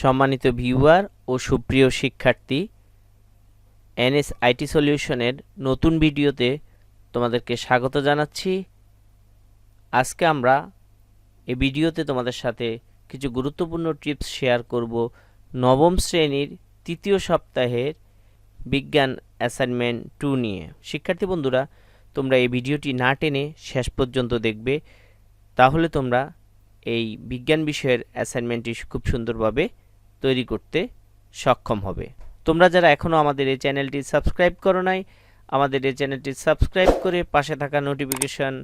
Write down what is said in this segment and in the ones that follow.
সম্মানিত ভিউয়ার ও সুপ্রিয় শিক্ষার্থী এনএস আইটি সলিউশনের নতুন ভিডিওতে তোমাদেরকে স্বাগত জানাচ্ছি। আজকে আমরা এই ভিডিওতে তোমাদের সাথে কিছু গুরুত্বপূর্ণ টিপস শেয়ার করব নবম শ্রেণির তৃতীয় সপ্তাহের বিজ্ঞান অ্যাসাইনমেন্ট টু নিয়ে। শিক্ষার্থী বন্ধুরা, তোমরা এই ভিডিওটি না টেনে শেষ পর্যন্ত দেখবে, তাহলে তোমরা এই বিজ্ঞান বিষয়ের অ্যাসাইনমেন্টটি খুব সুন্দরভাবে তৈরি করতে সক্ষম হবে। তোমরা যারা এখনও আমাদের এই চ্যানেলটি সাবস্ক্রাইব করো নাই, আমাদের এই চ্যানেলটি সাবস্ক্রাইব করে পাশে থাকা নোটিফিকেশন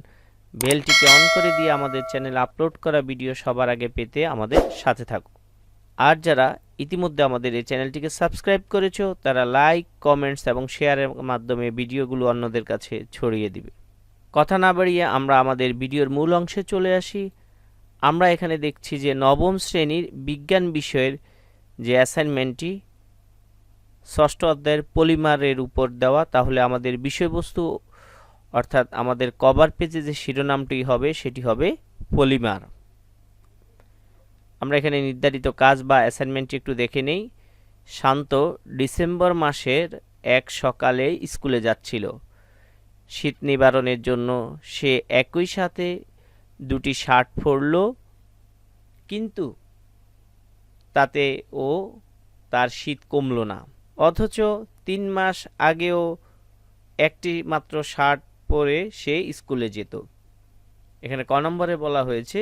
বেলটিকে অন করে দিয়ে আমাদের চ্যানেল আপলোড করা ভিডিও সবার আগে পেতে আমাদের সাথে থাকো। আর যারা ইতিমধ্যে আমাদের এই চ্যানেলটিকে সাবস্ক্রাইব করেছ, তারা লাইক কমেন্টস এবং শেয়ারের মাধ্যমে ভিডিওগুলো অন্যদের কাছে ছড়িয়ে দিবে। কথা না বাড়িয়ে আমরা আমাদের ভিডিওর মূল অংশে চলে আসি। আমরা এখানে দেখছি যে নবম শ্রেণির বিজ্ঞান বিষয়ের যে অ্যাসাইনমেন্টটি ষষ্ঠ অধ্যায়ের পলিমারের উপর দেওয়া, তাহলে আমাদের বিষয়বস্তু, অর্থাৎ আমাদের কভার পেজে যে শিরোনামটি হবে, সেটি হবে পলিমার। আমরা এখানে নির্ধারিত কাজ বা অ্যাসাইনমেন্টটি একটু দেখে নেই। শান্ত ডিসেম্বর মাসের এক সকালে স্কুলে যাচ্ছিল। শীত নিবারণের জন্য সে একই সাথে দুটি শার্ট পরল, কিন্তু তাতে ও তার শীত কমল না। অথচ তিন মাস আগেও একটি মাত্র শার্ট পরে সে স্কুলে যেত। এখানে ক নম্বরে বলা হয়েছে,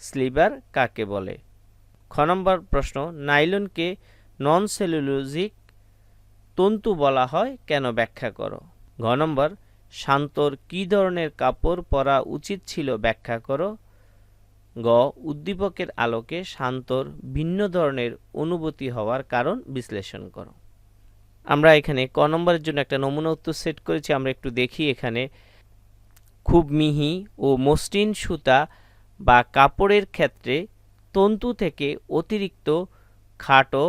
স্লিভার কাকে বলে? খ নম্বর প্রশ্ন, নাইলনকে নন সেলুলোজিক তন্তু বলা হয়, কেন ব্যাখ্যা করো? ঘ নম্বর, শান্তর কী ধরনের কাপড় পরা উচিত ছিল ব্যাখ্যা করো? গ, উদ্দীপকের আলোকে শান্তর ভিন্ন ধরনের অনুভূতি হওয়ার কারণ বিশ্লেষণ করো। আমরা এখানে ক নম্বরের জন্য একটা নমুনা উত্তর সেট করেছি, আমরা একটু দেখি এখানে। খুব মিহি ও মসৃণ সুতা বা কাপড়ের ক্ষেত্রে তন্তু থেকে অতিরিক্ত খাটো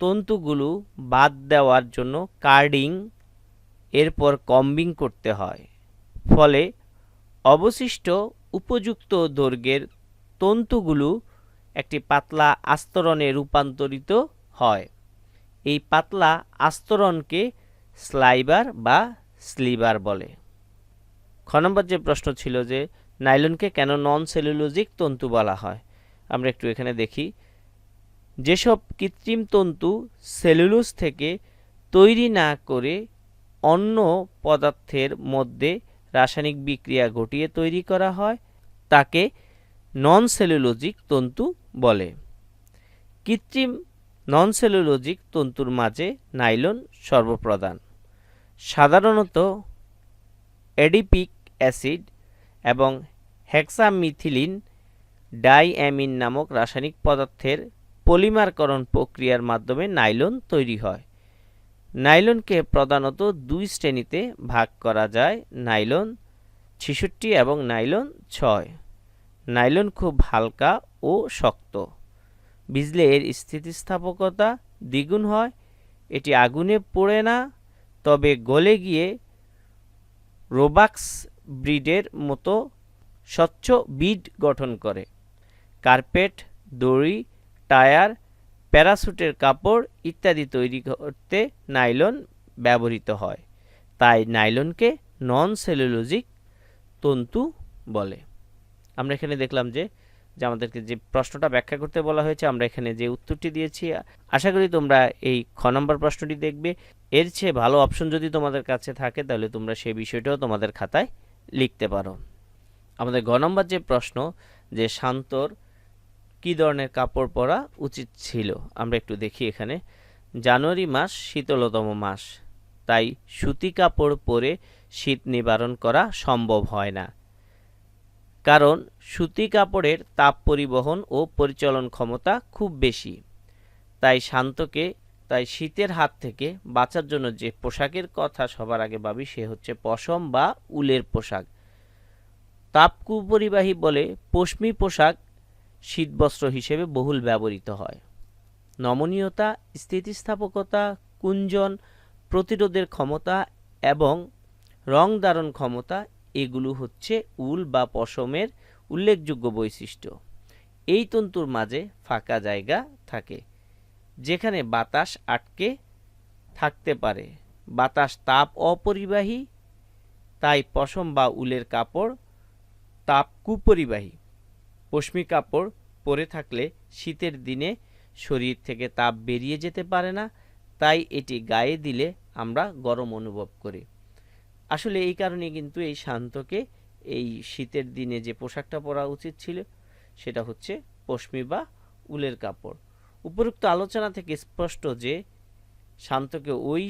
তন্তুগুলো বাদ দেওয়ার জন্য কার্ডিং, এরপর কম্বিং করতে হয়। ফলে অবশিষ্ট উপযুক্ত দৈর্ঘ্যের তন্তুগুলো একটি পাতলা আস্তরণে রূপান্তরিত হয়। এই পাতলা আস্তরণকে স্লাইবার বা স্লিবার বলে। খ নম্বর যে প্রশ্ন ছিল যে নাইলনকে কেন নন সেলুলোজিক তন্তু বলা হয়, আমরা একটু এখানে দেখি। যেসব কৃত্রিম তন্তু সেলুলোজ থেকে তৈরি না করে অন্য পদার্থের মধ্যে রাসায়নিক বিক্রিয়া ঘটিয়ে তৈরি করা হয়, তাকে নন সেলুলোজিক তন্তু বলে। কৃত্রিম নন সেলুলোজিক তন্তুর মাঝে নাইলন সর্বপ্রধান। সাধারণত এডিপিক অ্যাসিড এবং হেক্সামিথিলিন ডাইঅ্যামিন নামক রাসায়নিক পদার্থের পলিমারকরণ প্রক্রিয়ার মাধ্যমে নাইলন তৈরি হয়। নাইলনকে প্রধানত দুই শ্রেণীতে ভাগ করা যায়, নাইলন ছেষট্টি এবং নাইলন ছয়। নাইলন খুব হালকা ও শক্ত। ভিজলে এর স্থিতিস্থাপকতা দ্বিগুণ হয়। এটি আগুনে পড়ে না, তবে গলে গিয়ে রোবাক্স ব্রিডের মতো স্বচ্ছ বিড গঠন করে। কার্পেট, দড়ি, টায়ার, প্যারাসুটের কাপড় ইত্যাদি তৈরি করতে নাইলন ব্যবহৃত হয়। তাই নাইলনকে নন সেলুলোজিক তন্তু বলে। আমরা এখানে দেখলাম যে যে আমাদেরকে যে প্রশ্নটা ব্যাখ্যা করতে বলা হয়েছে, আমরা এখানে যে উত্তরটি দিয়েছি, আশা করি তোমরা এই খ নম্বর প্রশ্নটি দেখবে। এর চেয়ে ভালো অপশন যদি তোমাদের কাছে থাকে, তাহলে তোমরা সেই বিষয়টাও তোমাদের খাতায় লিখতে পারো। আমাদের গ নম্বর যে প্রশ্ন, যে শান্তর কী ধরনের কাপড় পরা উচিত ছিল? আমরা একটু দেখি এখানে। জানুয়ারি মাস শীতলতম মাস, তাই সুতি কাপড় পরে শীত নিবারণ করা সম্ভব হয় না। কারণ সুতি কাপড়ের তাপ পরিবহন ও পরিচালন ক্ষমতা খুব বেশি। তাই শান্তকে, তাই শীতের হাত থেকে বাঁচার জন্য যে পোশাকের কথা সবার আগে ভাবি সে হচ্ছে পশম বা উলের পোশাক। তাপ কুপরিবাহী বলে পশমি পোশাক শীতবস্ত্র হিসেবে বহুল ব্যবহৃত হয়। নমনীয়তা, স্থিতিস্থাপকতা, কুঞ্জন, প্রতিরোধের ক্ষমতা এবং রং ধারণ ক্ষমতা এগুলো হচ্ছে উল বা পশমের উল্লেখযোগ্য বৈশিষ্ট্য। এই তন্তুর মাঝে ফাঁকা জায়গা থাকে, যেখানে বাতাস আটকে থাকতে পারে। বাতাস তাপ অপরিবাহী, তাই পশম বা উলের কাপড় তাপ কুপরিবাহী। পশমি কাপড় পরে থাকলে শীতের দিনে শরীর থেকে তাপ বেরিয়ে যেতে পারে না, তাই এটি গায়ে দিলে আমরা গরম অনুভব করি। আসলে এই কারণে কিন্তু এই শান্তকে এই শীতের দিনে যে পোশাকটা পরা উচিত ছিল, সেটা হচ্ছে পশমি বা উলের কাপড়। উপরোক্ত আলোচনা থেকে স্পষ্ট যে শান্তকে ওই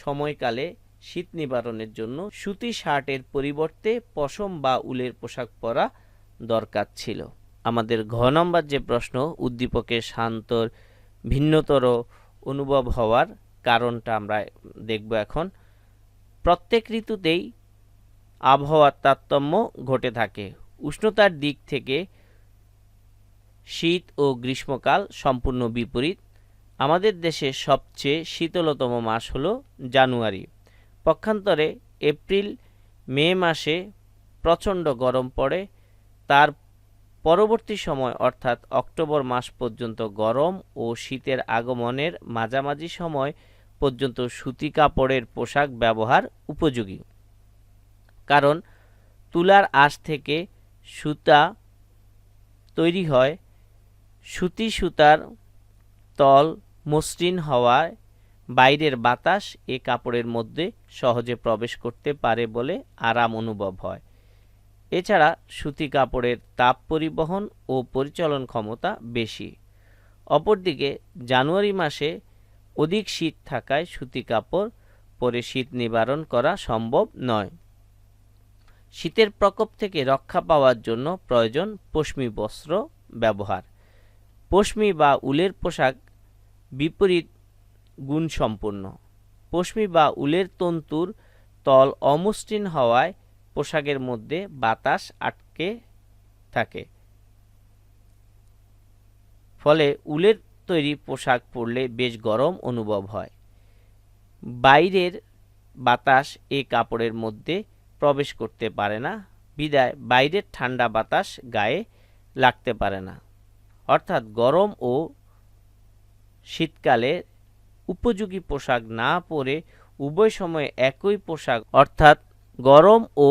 সময়কালে শীত নিবারণের জন্য সুতি শার্টের পরিবর্তে পশম বা উলের পোশাক পরা দরকার ছিল। আমাদের ঘ নম্বর যে প্রশ্ন উদ্দীপকের শান্তর ভিন্নতর অনুভব হওয়ার কারণটা আমরা দেখব এখন। প্রত্যেক ঋতুতেই আবহাওয়ার তারতম্য ঘটে থাকে। উষ্ণতার দিক থেকে শীত ও গ্রীষ্মকাল সম্পূর্ণ বিপরীত। আমাদের দেশে সবচেয়ে শীতলতম মাস হলো জানুয়ারি। পক্ষান্তরে এপ্রিল, মে মাসে প্রচণ্ড গরম পড়ে। তার পরবর্তী সময়, অর্থাৎ অক্টোবর মাস পর্যন্ত গরম ও শীতের আগমনের মাঝামাঝি সময় পর্যন্ত সুতি কাপড়ের পোশাক ব্যবহার উপযোগী। কারণ তুলার আঁশ থেকে সুতা তৈরি হয়, সুতি সুতার তল মসৃণ হওয়ায় বাইরের বাতাস এ কাপড়ের মধ্যে সহজে প্রবেশ করতে পারে বলে আরাম অনুভব হয়। এছাড়া সুতি কাপড়ের তাপ পরিবহন ও পরিচালন ক্ষমতা বেশি। অপরদিকে জানুয়ারি মাসে অধিক শীত থাকায় সুতি কাপড় পরে শীত নিবারণ করা সম্ভব নয়। শীতের প্রকোপ থেকে রক্ষা পাওয়ার জন্য প্রয়োজন পশমি বস্ত্র ব্যবহার। পশমি বা উলের পোশাক বিপরীত গুণসম্পন্ন। পশমি বা উলের তন্তুর তল অমসৃণ হওয়ায় পোশাকের মধ্যে বাতাস আটকে থাকে। ফলে উলের তৈরি পোশাক পরলে বেশ গরম অনুভব হয়। বাইরের বাতাস এ কাপড়ের মধ্যে প্রবেশ করতে পারে না। বিদায়, বাইরের ঠান্ডা বাতাস গায়ে লাগতে পারে না। অর্থাৎ গরম ও শীতকালে উপযোগী পোশাক না পরে উভয় সময়ে একই পোশাক, অর্থাৎ গরম ও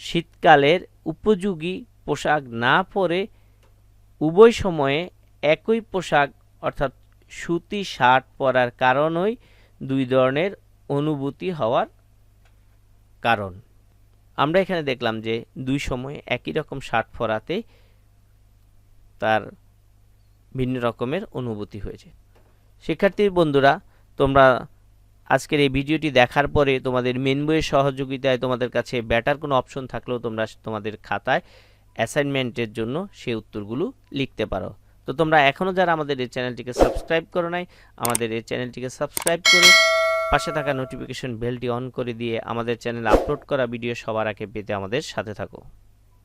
শীতকালের উপযোগী পোশাক না পরে উভয় সময়ে একই পোশাক অর্থাৎ সুতি শার্ট পরার কারণই দুই ধরনের অনুভূতি হওয়ার কারণ। আমরা এখানে দেখলাম যে দুই সময়ে একই রকম শার্ট পরাতে তার ভিন্ন রকমের অনুভূতি হয়েছে। শিক্ষার্থী বন্ধুরা, তোমরা আজকের এই ভিডিওটি দেখার পরে তোমাদের মেন বইয়ের সহযোগিতায় তোমাদের কাছে ব্যাটার কোনো অপশন থাকলেও তোমরা তোমাদের খাতায় অ্যাসাইনমেন্টের জন্য সেই উত্তরগুলো লিখতে পারো। তো তোমরা এখনও যারা আমাদের এই চ্যানেলটিকে সাবস্ক্রাইব করো নাই, আমাদের এই চ্যানেলটিকে সাবস্ক্রাইব করে পাশে থাকা নোটিফিকেশন বেলটি অন করে দিয়ে আমাদের চ্যানেল আপলোড করা ভিডিও সবার আগে পেতে আমাদের সাথে থাকো।